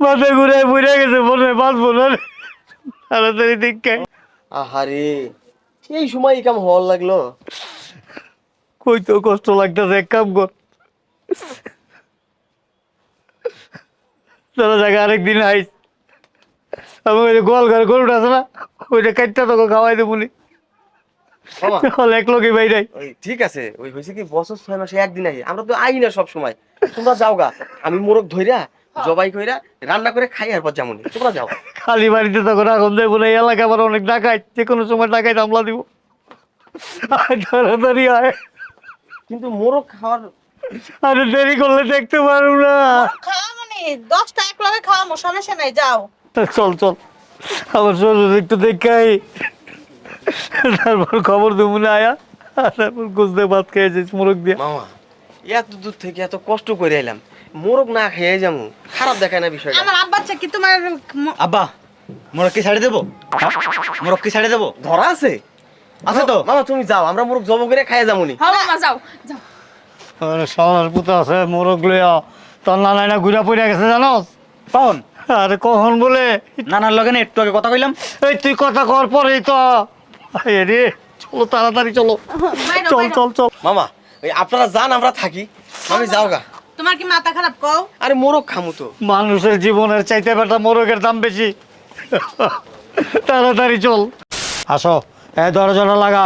মাথা ঘুরে বুড়ে গেছে বাঁচবো না। তাড়াতাড়ি দেখে। আহারে এই সময় কাম হওয়ার লাগল? কই তো কষ্ট লাগতেছে এক কাম কর। জায়গা আরেকদিন আইস আমি ওই গোয়াল ঘরে গরুটা আছে না ওইটা কাটটা তোকে খাওয়াই দেবো এক লোকই বাইরাই ওই ঠিক আছে ওই হয়েছে কি বছর ছয় মাসে একদিন আই। আমরা তো আই না সব সময়। তোমরা যাও গা আমি মোরগ ধইরা জবাই কইরা রান্না করে খাই আর পর যেমন তোমরা যাও। খালি বাড়িতে তখন এখন দেবো না এলাকা আবার অনেক ডাকাই যে কোনো সময় ডাকাই হামলা দিব। তাড়াতাড়ি আয়। কিন্তু মোরগ খাওয়ার আরে দেরি করলে দেখতে পারব না। খাওয়া মানে দশটা এক লগে খাওয়ামো সমস্যা নাই যাও। চল চল। আমার শ্বশুর একটু দেখাই। তারপর খবর দেবো না আয়া। আর তারপর গুজতে ভাত খেয়েছিস মোরগ দিয়ে। মামা এত দূর থেকে এত কষ্ট করে এলাম। মোরগ না খেয়ে যাব। খারাপ দেখায় না বিষয়টা। আমার আব্বা চাই কি? তোমার ম- আব্বা মোরগ কি ছাড়ে দেবো? মোরগ কি ছাড়ে দেবো? ধরা আছে? আছে তো? মামা তুমি যাও আমরা মোরগ জব করে খাইয়ে যাব নি। হ্যাঁ মামা যাও যাও। আরে সবার পুতো আছে মোরগ লইয়া তোর নানাই না ঘুরা পড়ে গেছে জানোস? পাউন আরে কখন বলে? নানার লগে না একটু আগে কথা কইলাম। এই তুই কথা কর পরেই তো। এ রে চলো তাড়াতাড়ি চলো। বাইরো, চল বাইরো। চল চল। মামা ওই আপনারা যান আমরা থাকি। আমি যাও গা। তোমার কি মাথা খারাপ কও? আরে মোরগ খামু তো। মানুষের জীবনের চাইতে বেটা মোরগের দাম বেশি। তাড়াতাড়ি চল। আসো এই দরজাটা লাগা।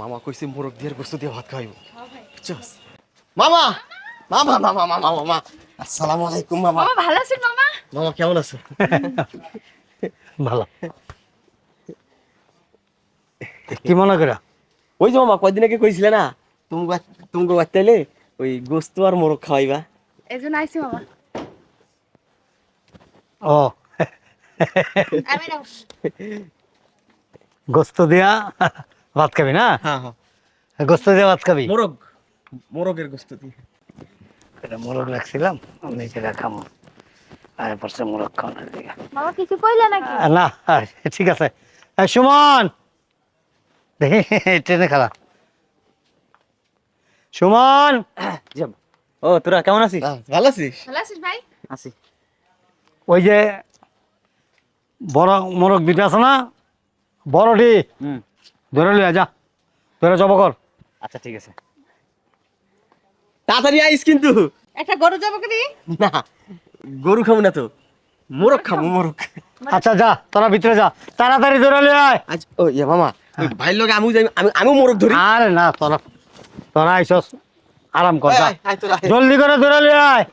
মামা কইছে মোরগ দিয়ে গোস্ত দিয়ে ভাত খাইব। চস। মামা মামা মামা মামা মামা। আসসালামু আলাইকুম মামা। মামা ভালো আছেন মামা? মামা কেমন আছো? ভালো। কি মনে করা ওই যে মামা কয়দিন আগে কইছিলে না? তুমি তুমি বাচ্চাইলে ওই গোস্ত আর মোরগ খাওয়াইবা এই জন্য আইসি মামা ও আমি গোস্ত দিয়া ভাত খাবি না হ্যাঁ হ্যাঁ গোস্ত দিয়া ভাত খাবি মোরগ মোরগের গোস্ত দিয়ে এটা মোরগ রাখছিলাম আমি সেটা খামো আর মোরগ খাওয়ানোর দিকে মামা কিছু কইলে নাকি না ঠিক আছে সুমন দেখি ট্রেনে খালা সুমন! ও তোরা কেমন আছিস? ভালো আছিস? ভালো আছিস ভাই? আছি। ওই যে বড় মোরগ দুইটা আছে না? বড়টি ধরে লিয়া যা। ধরে জব কর। আচ্ছা ঠিক আছে। তাড়াতাড়ি আইস কিন্তু। একটা গরু যাব কি না গরু খাব না তো। মোরগ খাব মোরগ। আচ্ছা যা তোরা ভিতরে যা। তাড়াতাড়ি ধরে লিয়ে আয়। আজ ও ইয়া মামা ভাইয়ের লগে আমি যাই আমি আমিও মোরগ ধরি। আরে না তোরা তোরা আইসস আরাম কর যা। জলদি করে ধরে লিয়ে আয়।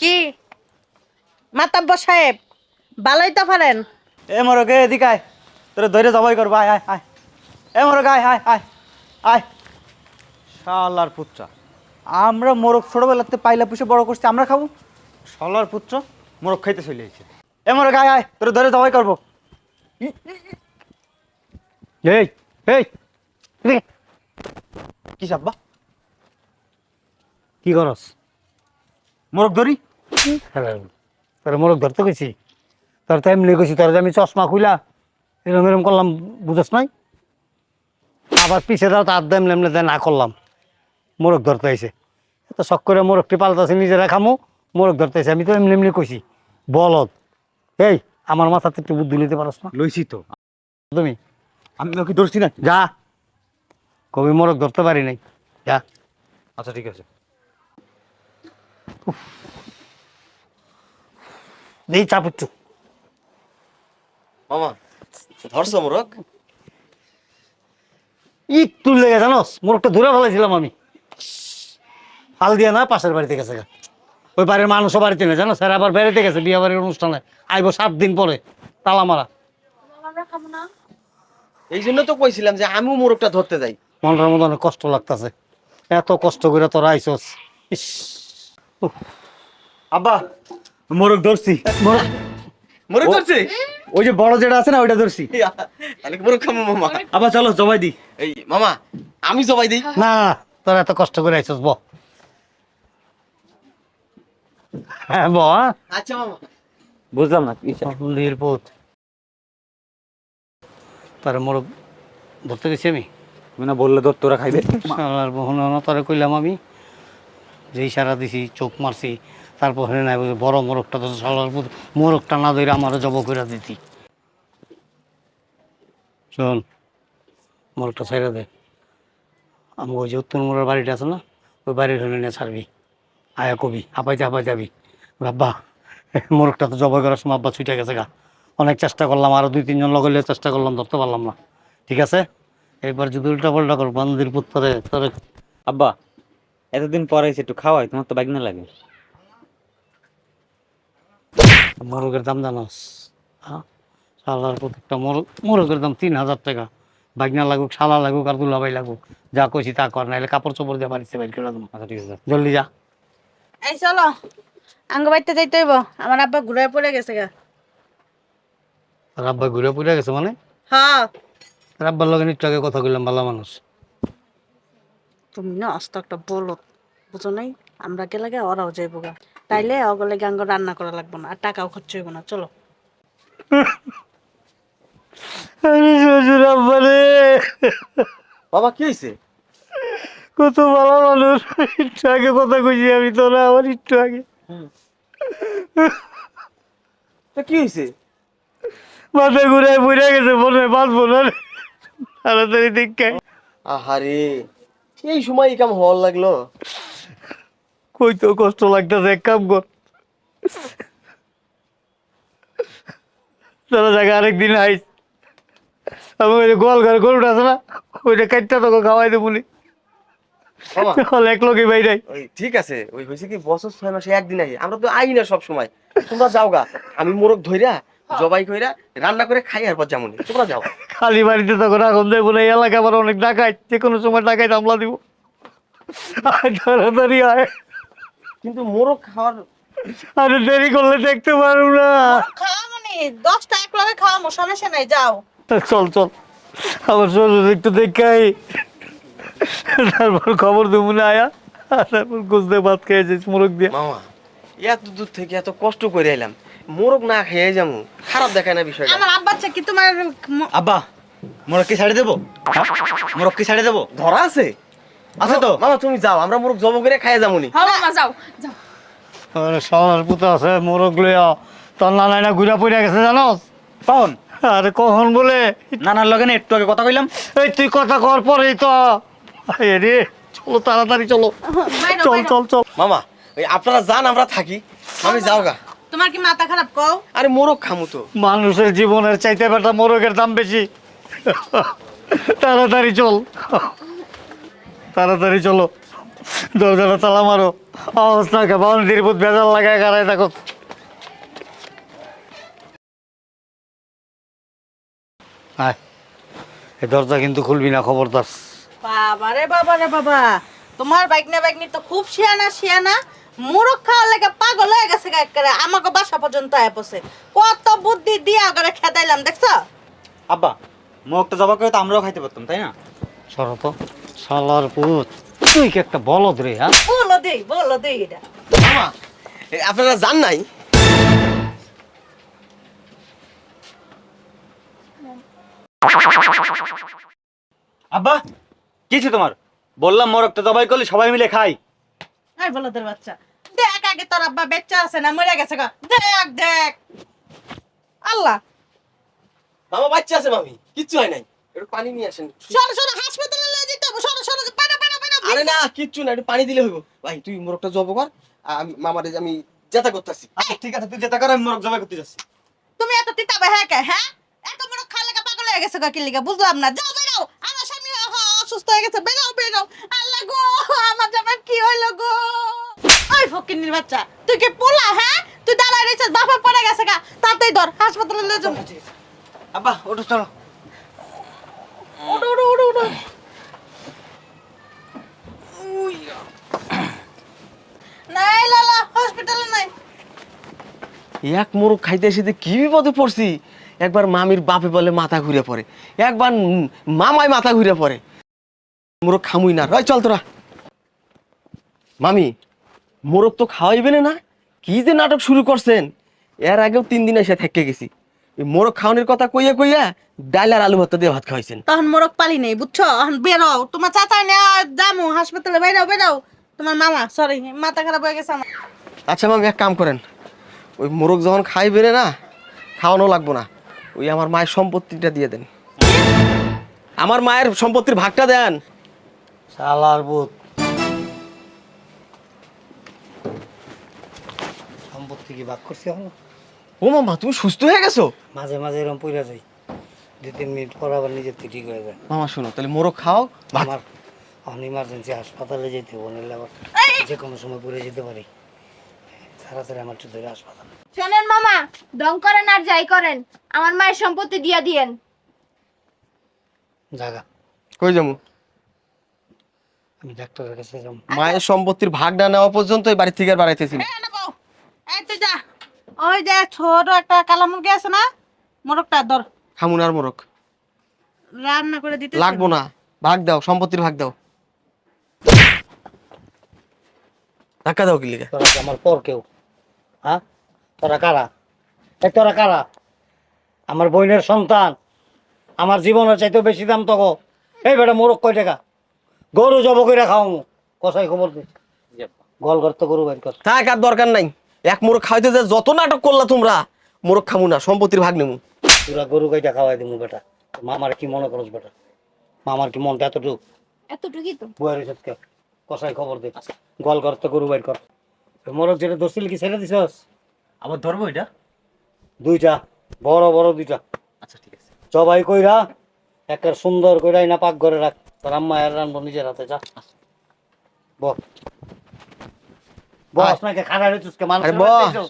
কি? মাতাব্বর সাহেব ভালোই তো পারেন এ মোরগ এ এদিকে আয়। তোরা ধৈর্য জবাই করব আয় আয় আয়। এ মোরগ আয় আয় আয় আয়। শালার পুত্র আমরা মোরগ ছোটবেলাতে পাইলা পুষে বড় করছি আমরা খাব? শালার পুত্র মোরগ খাইতে চলে এসেছে। এ মোরগ আয় আয় তোরা ধরে জবাই করব। এই এই এদিকে। কি সাব্বা কি করস? মোরগ ধরি? তোর মোরগ ধরতে গেছি তোর তো এমনি গেছি তোর আমি চশমা খুলা এরম এরম করলাম বুঝস নাই? আবার পিছে দাও তার দাম না করলাম। মোরগ ধরতে আইছে। এত শখ করে মোরগটি পাল্টাছে নিজেরা খামো মোরগ ধরতে আইছে। আমি তো এমনি এমনি কইছি বলদ। এই আমার মাথাতে একটু বুদ্ধি নিতে পারস না? লইছি তো। তুমি? আমি ওকে ধরছি না? যা। কবি মোরগ ধরতে পারি নাই। যা। আচ্ছা ঠিক আছে। এই চাপ একটু। মামা ধরছো মোরগ? ইট তুল লেগে জানোস? মোরগটা ধরে ফেলাইছিলাম আমি। ফাল দিয়ে না পাশের বাড়িতে গেছে গা। ওই বাড়ির মানুষও বাড়িতে নেই জানো স্যার আবার বেড়াতে গেছে বিয়ে বাড়ির অনুষ্ঠানে। আইব সাত দিন পরে তালা মারা। এই জন্য তো কইছিলাম যে আমিও মোরগটা ধরতে যাই। মনটার মতো অনেক কষ্ট লাগতেছে। এত কষ্ট করে তোরা আইসস ইস। আব্বা মোরগ ধরছি। মোরগ- মোরগ ধরছে? ওই যে বড় যেটা আছে না ওইটা ধরছি। তাহলে মোরগ খাব মামা? আবার চলো জবাই দি এই মামা আমি জবাই দিই। না তোরা এত কষ্ট করে আইসস ব। হ্যাঁ ব আচ্ছা মামা। বুঝলাম না লির পুত তার মোরগ ধরতে গেছি আমি? তুমি না বললে ধর তোরা খাইবে। শালার বহন তোরে কইলাম আমি যে ইশারা দিছি, চোখ মারছি, তারপর হয়ে নাই বড় মোরগটা তো সালার মোরগটা না ধরে আমারও জব করে দিতি। শোন, মোরগটা ছেড়ে দে। আমি ওই যে উত্তর মোড়ের বাড়িটা আছে না, ওই বাড়ির হলে নিয়ে ছাড়বি। আয়া কবি, হাঁপাইতে হাঁপাইতে যাবি। বাব্বা, মোরগটা তো জবাই করার সময় আব্বা ছুটে গেছে গা। অনেক চেষ্টা করলাম আরও দুই, তিনজন লগলে চেষ্টা করলাম, ধরতে পারলাম না। ঠিক আছে? এবার যদি উল্টা পাল্টা কর বান্দির পুত করে তোর আব্বা এতদিন পরে এসে একটু খাওয়াই তোমার তো বাইক না লাগে। মোরগের দাম জানাস শালার প্রত্যেকটা মোরগ মোরগের দাম তিন হাজার টাকা। বাগনা লাগুক শালা লাগুক আর দুলাভাই লাগুক যা কইছি তা কর নাহলে কাপড় চোপড় দিয়ে বাড়িতে বাইর করে দেবো আচ্ছা ঠিক আছে জলদি যা। এই চলো আঙ্গ বাড়িতে যাইতে হইব আমার আব্বা ঘুরে পড়ে গেছে গা। আর আব্বা ঘুরে পুরে গেছে মানে? হ্যাঁ। আব্বার লগে আগে কথা কইলাম ভালো মানুষ। তুমি না আস্তে একটা বলো বুঝো নাই? আমরা গেলে গে ওরাও যাইব গা। তাইলে অগলে গাঙ্গ রান্না করা লাগবে না আর টাকাও খরচ হইব না চলো। আরে শ্বশুর বাবা কি হয়েছে কত ভালো মানুষ একটু আগে কথা কইছি আমি তোরা আমার একটু আগে। তা কি হয়েছে মাথা ঘুরে পুরে গেছে মনে বাঁচবো না রে। তাড়াতাড়ি দেখে আহারে এই সময় এই কাম হওয়ার লাগল? কই তো কষ্ট লাগতেছে এক কাম কর। জায়গা আরেকদিন আইস। আমি ওই গোয়াল ঘরে গরুটা আছে না ওইটা কাটটা তোকে খাওয়াই দেবো নি। বাবা। এক লোকই ঠিক আছে ওই হয়েছে কি বছর ছয় মাসে একদিন আই আমরা তো আই না সব সময়। তোমরা যাও গা আমি মোরগ ধইরা জবাই কইরা রান্না করে খাই আর পর যেমন তোমরা যাও। খালি বাড়িতে তখন এখন দেবো না এলাকা আবার অনেক ডাকাই যে কোনো সময় ডাকাই হামলা দিব। তাড়াতাড়ি আয়। কিন্তু মোরগ খাওয়ার আরে দেরি করলে দেখতে পারব না। খাওয়া মানে দশটা এক লগে খাওয়ামো সমস্যা নাই যাও। চল চল। আমার শ্বশুর একটু দেখাই। তারপর খবর দেবো না আয়া। আর তারপর গুজতে ভাত খেয়েছিস মোরগ দিয়ে। মামা এত দূর থেকে এত কষ্ট করে এলাম। মোরগ না খেয়ে যাব। খারাপ দেখায় না বিষয়টা। আমার আব্বা হচ্ছে কি? তোমার ম- আব্বা মোরগ কি ছাড়ে দেবো? মোরগ কি ছাড়ে দেবো? ধরা আছে। আছে তো। মামা তুমি যাও আমরা মোরগ জব করে খাইয়ে যাব নি হ্যাঁ মামা যাও যাও। আরে সবার পুতো আছে মোরগ লইয়া। তোর নানা না ঘুরা পড়ে গেছে জানোস? পাউন আরে কখন বলে? নানার লগে না একটু আগে কথা কইলাম। এই তুই কথা কর পরেই তো। এ রে চলো তাড়াতাড়ি চলো। বাইরো, চল বাইরো। চল চল। মামা ওই আপনারা যান আমরা থাকি। আমি যাও গা তোমার কি মাথা খারাপ কও? আরে মোরগ খামু তো। মানুষের জীবনের চাইতে বেটা মোরগের দাম বেশি। তাড়াতাড়ি চল। তাড়াতাড়ি চলো। দরজাটা তালা মারো। অবস্থা কে বাউন্ডির বুধ বেজাল লাগায় গাড়ায় দেখো আয় এই দরজা কিন্তু খুলবি না খবরদার। বাবা রে বাবা। রে বাবা তোমার বাইক না বাইক তো খুব শিয়ানা শিয়ানা। মুরগ খাওয়ার লাগে পাগল হয়ে গেছে একেবারে। আমাকে বাসা পর্যন্ত আয় পড়ছে। কত বুদ্ধি দিয়া খেদাইলাম দেখছ? আব্বা জবা করে তো আমরাও খাইতে পারতাম তাই না? শরত শালার পুত তুই কি একটা বলদ রে হ্যাঁ? বলো দেই বলো দেই এটা। মামা এ, আপনারা যান নাই? আব্বা কিছু তোমার? বললাম মোরগটা জবাই করলে সবাই মিলে খাই। আই বলো তোর বাচ্চা। দেখ আগে তোর আব্বা বেচ্চা আছে না মরে গেছে গা। দেখ দেখ। আল্লাহ। মামা বাচ্চা আছে মামি কিচ্ছু হয় নাই। একটু পানি নিয়ে আসেন। সরো সরো হাসপাতালে লয়ে যেতে হবে। সরো সরো পানা পানা পানা। আরে না কিচ্ছু না একটু পানি দিলে হইব। ভাই তুই মোরগটা জব কর। আমি মামারে আমি জেতা করতেছি। আচ্ছা ঠিক আছে তুই যেটা কর আমি মোরগ জবাই করতে যাচ্ছি। তুমি এত তিতাবে হ্যাঁ কে? হ্যাঁ? এত বড় খালে পাগল হয়ে গেছে গা কি লিগা বুঝলাম না। যাও বেরাও আমার অসুস্থ হয়ে গেছে। বেরাও বেরাও আল্লাহ গো আমার জামার কি হইল গো? ওই ফকিন্নির বাচ্চা তুই কি পোলা হ্যাঁ? তুই দাঁড়ায় রয়েছিস বাপা পড়ে গেছে গা। তাড়াতাড়ি ধর হাসপাতালে লয়ে যাও আব্বা ওটা চলো। নাই লালা হসপিটালে নাই। এক মোরগ খাইতে এসে কি বিপদে পড়ছি। একবার মামির বাপে বলে মাথা ঘুরে পড়ে। একবার মামায় মাথা ঘুরে পড়ে। মোরগ খামুই না। রয় চল তোরা। মামি মোরগ তো খাওয়াইবে না? কি যে নাটক শুরু করছেন? এর আগেও তিন দিন এসে থেকে গেছি। এই মোরগ খাওয়ানোর কথা কইয়া কইয়া ডাল আর আলু ভর্তা দিয়ে ভাত খাওয়াইছেন। তখন মোরগ পালি নেই বুঝছ? এখন বেরাও। তোমার চাচা নেওয়া যামু হাসপাতালে বেরাও বেরাও। তোমার মামা সরি মাথা খারাপ হয়ে গেছে আমার। আচ্ছা মামি এক কাম করেন। ওই মোরগ যখন খাই বেড়ে না খাওয়ানো লাগবো না। ওই আমার মায়ের সম্পত্তিটা দিয়ে দেন। আমার মায়ের সম্পত্তির ভাগটা দেন। শালার বুত সম্পত্তি কি ভাগ করছে হলো ও মামা তুমি সুস্থ হয়ে গেছো? মাঝে মাঝে এরকম পইরা যাই। দুই তিন মিনিট পর আবার নিজের থেকে ঠিক হয়ে যায়। মামা শোনো তাহলে মোরগ খাও আমার অন ইমার্জেন্সি হাসপাতালে যেতে হবে নাহলে আবার যে কোনো সময় পড়ে যেতে পারি। তাড়াতাড়ি আমার একটু ধরে হাসপাতাল। শোনেন মামা ডং করেন আর যাই করেন। আমার মায়ের সম্পত্তি দিয়া দিয়েন। জাগা। কই যাব? আমি ডাক্তারের কাছে যাম মায়ের সম্পত্তির ভাগ না নেওয়া পর্যন্ত এই বাড়ি থেকে আর বাড়াইতেছি না। এই না বউ এই তুই যা। ওই যে ছোট একটা কালা মুরগি আছে না মোরগটা ধর। খামুন আর মোরগ। রান্না করে দিতে লাগবো না ভাগ দাও সম্পত্তির ভাগ দাও। ধাক্কা দাও কি লিখে তোরা কি আমার পর কেউ? হ্যাঁ? তোরা কারা? এই তোরা কারা? আমার বোনের সন্তান আমার জীবনের চাইতেও বেশি দাম তো গো এই বেটা মোরগ কয় টাকা? গরু জব করে খাও কষাই খবর দে। গল করতে গরু বাইর কর। থাক আর দরকার নাই। এক মোরগ খাইতে যে যত নাটক করলা তোমরা মোরগ খামু না সম্পত্তির ভাগ নেব তোরা গরু গাইটা খাওয়াই দিমু বেটা? মামার কি মনে করস বেটা? মামার কি মনটা এতটুকু? এতটুকুই তো। বুয়ারি সত্যি কষাই খবর দে। গল করতে গরু বাইর কর। মোরগ যেটা দোষিল কি ছেড়ে দিছস? আবার ধরবো এটা? দুইটা। বড় বড় দুইটা। আচ্ছা ঠিক আছে। জবাই কইরা একটা সুন্দর কইরা না পাক ঘরে রাখ। তোর আম্মা রানবো নিজের হাতে যা। বস বস নাকি কে মানুষ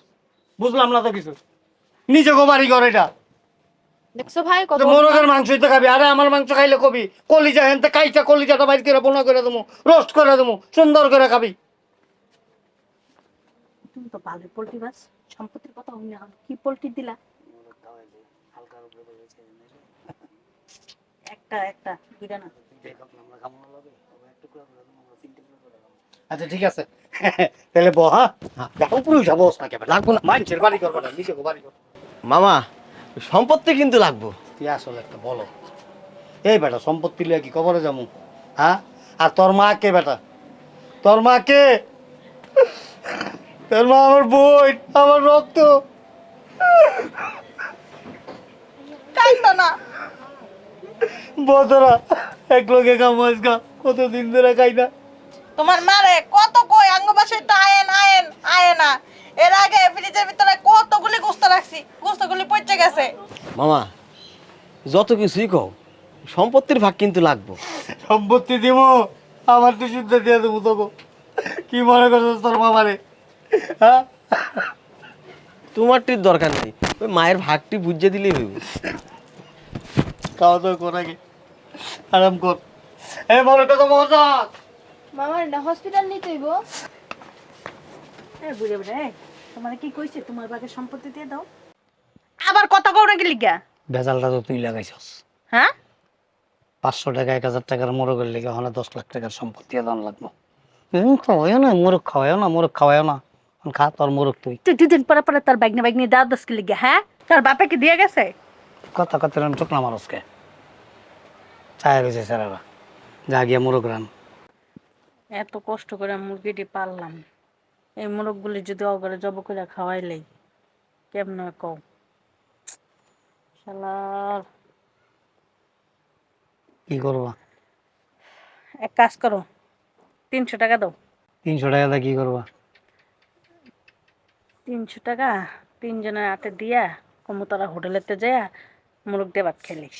বুঝলাম না তো কিছু। নিজে গো বাড়ি ঘর এটা। দেখছ ভাই কত মোরগের মাংসই তো খাবি। আরে আমার মাংস খাইলে কবি। কলিজা হেনতে কাইচা কলিজাটা বাইর করে বোনা করে দেবো। রোস্ট করে দেবো। সুন্দর করে খাবি। তুমি তো ভালো পোল্ট্রি বাস সম্পত্তির কথা কি পোল্ট্রি দিলা। একটা একটা দুইটা না। আচ্ছা ঠিক আছে। তাহলে বহ হ্যাঁ? উপরে উঠা বস না কেমন লাগবো না। মানুষের বাড়ি করব না নিজে বাড়ি করব। মামা সম্পত্তি কিন্তু লাগবো। তুই আসলে একটা বলো এই বেটা সম্পত্তি লিয়ে কি কবরে যাব হ্যাঁ? আর তোর মা কে বেটা? তোর মা কে? তোর মা আমার বই আমার রক্ত। না। বদরা এক লোকে কামাইস গা কতদিন ধরে খাই না। তোমার মারে কত কই আঙ্গ বাসে আয়েন আয়েন আয়ে না। এর আগে ফ্রিজের ভিতরে কতগুলি গোস্ত রাখছি গোস্তগুলি পচে গেছে। মামা যত কিছুই কও সম্পত্তির ভাগ কিন্তু লাগবো। সম্পত্তি দিব আমার তো শুদ্ধ দিয়ে দেবো তোকে কি মনে করছিস তোর মামারে? হ্যাঁ? তোমারটির দরকার নেই ওই মায়ের ভাগটি বুঝিয়ে দিলেই হইব। খাওয়া দাওয়া কর আগে। আরাম কর। এ মনে তো মজা মামার না হসপিটাল নিতে হইব। এই বুড়ে বুড়ে তোমার কি কইছে? তোমার বাগে সম্পত্তি দিয়ে দাও। আবার কথা কও নাকি লিগা? ভেজালটা তো তুই লাগাইছস। হ্যাঁ? পাঁচশো টাকা এক হাজার টাকার মোরগের লেগে ওখানে দশ লাখ টাকার সম্পত্তি দান লাগবো। খাওয়াইও না মোরগ খাওয়াইও না মোরগ খাওয়াইও না। খা তোর মোরগ তুই। তুই দুদিন পরে পরে তার বাইকনি বাইকনি দাও দশ কি লিগা হ্যাঁ? তার বাপে কি দিয়ে গেছে? কথা কথা চোখ না মানুষকে চায় রয়েছে স্যারেরা যা গিয়া মোরগ রান। এত কষ্ট করে মুরগিটি পাললাম। এই মোরগগুলি যদি অগরে জব করে খাওয়াইলেই কেমন কও? শালার। কি করবা? এক কাজ করো তিনশো টাকা দাও। তিনশো টাকা দিয়ে কি করবা? তিনশো টাকা তিনজনের হাতে দিয়া কমুতলা হোটেলেতে যাইয়া মুরগ দিয়ে ভাত খেলিস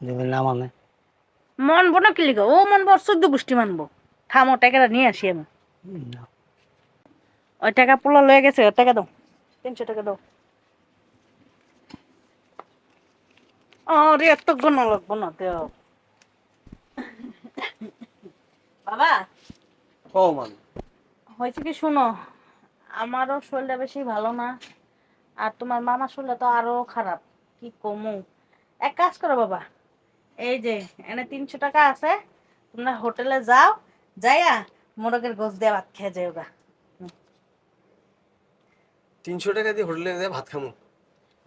যদি না মানে? মানবো না কি লিখো ও মানবো চোদ্দ গোষ্ঠী মানবো। থামো টাকাটা নিয়ে আসি আমি। ওই টাকা পোলা লয়ে গেছে ওই টাকা দাও। তিনশো টাকা দাও। আরে এত গুণ লাগবো না দেও। বাবা? ও মান হয়েছে কি শুনো আমারও শরীরটা বেশি ভালো না আর তোমার মামার শরীরটা তো আরও খারাপ। কি কমু? এক কাজ করো বাবা। এই যে এনে তিনশো টাকা আছে। তোমরা হোটেলে যাও যাইয়া মোরগের গোস দিয়ে ভাত খেয়ে যাও গা। তিনশো টাকা দিয়ে হোটেলে দিয়ে ভাত খামু।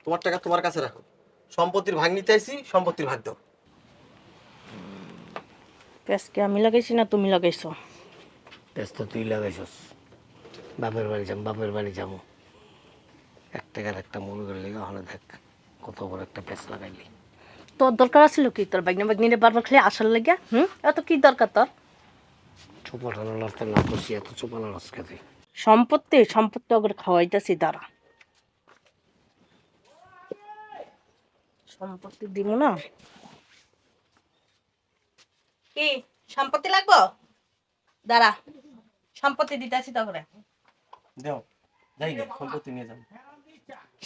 তোমার টাকা তোমার কাছে রাখো। সম্পত্তির ভাগ নিতে আইছি সম্পত্তির ভাগ দাও। পেঁয়াজকে আমি লাগাইছি না তুমি লাগাইছো? তেজ তো তুই লাগাইছস। বাপের বাড়ি যাম বাপের বাড়ি যাব এক টাকার একটা মুরগের লেগে ওখানে দেখ কত বড় একটা পেঁচ লাগাইলি। তোর দরকার আছিল কি? তোর বাগনা বাগনিরে বারবার খালি আসার লাগিয়া হুম? এত কি দরকার তোর? লড়তে না করছি এত সম্পত্তি সম্পত্তি ওগুলো খাওয়াইতেছি দাঁড়া। সম্পত্তি দিব না? কি? সম্পত্তি লাগবো? দাঁড়া। সম্পত্তি দিতেছি তখন দেও যাই সম্পত্তি নিয়ে যাব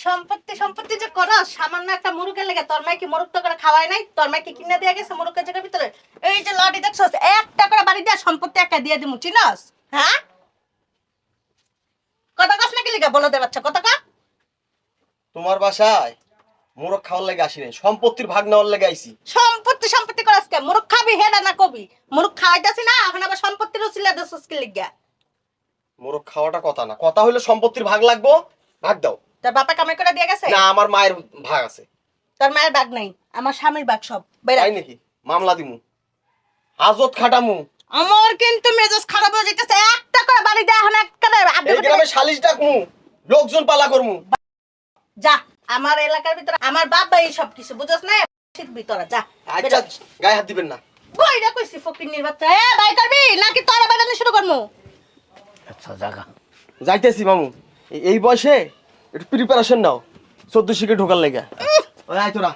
সম্পত্তি সম্পত্তি যে করো সামান্য একটা মুরুগের লেগে তোর মাই কি মুরুগ তো করে খাওয়াই নাই তোর মাই কি কিনে দিয়ে গেছে মুরুগের জায়গার ভিতরে। এই যে লড়ি দেখছস একটা করে বাড়ি দিয়া সম্পত্তি একটা দিয়ে দিমু চিনস? হ্যাঁ? কত কাছ নাকি লিগা বলো দে বাচ্চা কত কা। তোমার বাসায় মোরগ খাওয়ার লাগে আসি নাই সম্পত্তির ভাগ নেওয়ার লাগে আইছি। সম্পত্তি সম্পত্তি করস কে? মুরুগ খাবি হেডা না কবি? মুরুগ খাওয়াইতাছি না এখন আবার সম্পত্তির উচিলা দেছস কি লিগা? মোরগ খাওয়াটা কথা না কথা হইল সম্পত্তির ভাগ লাগবো ভাগ দাও। তোর বাপা কামাই করে দিয়ে গেছে? না আমার মায়ের ভাগ আছে। তোর মায়ের বাগ নাই আমার স্বামীর বাগ সব। বেড়া। তাই নাকি? মামলা দিমু। হাজত খাটামু। আমার কিন্তু মেজাজ খারাপ হয়ে যাইতেছে। একটা করে বাড়ি দেয় এখন একটা এই গ্রামে সালিশ ডাকমু লোকজন পালা করমু। যা আমার এলাকার ভিতরে আমার বাবা এই সব কিছু বুঝছ না? শিখবি তোরা যা। আচ্ছা গায়ে হাত দিবেন না। কইরা কইছি ফকির বাচ্চা এ ভাই করবি? নাকি তোরা বেড়ানো শুরু করমু? আচ্ছা জাগা। যাইতেছি মামু। এই- এই বয়সে একটু প্রিপারেশন নাও। চোদ্দ শিখে ঢোকার লেগে। আয় তোরা।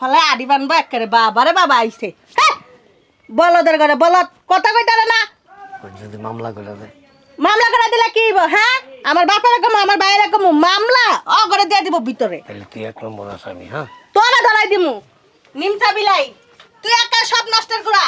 ফলে আডি বানবো একেবারে। বাবারে বাবা আইছে। বলদের ঘরে। বলদ কথা কইতারে না? যদি মামলা করে দেয় মামলা করে দিলে কি হ্যাঁ? আমার বাপের কম আমার বাইরে কম মামলা? অ করে দিয়ে দিব ভিতরে। তাহলে তুই এক নম্বর আসামি হ্যাঁ? তোরা ধরাই দিমু। নিমসা বিলাই তুই একা সব নষ্টের করা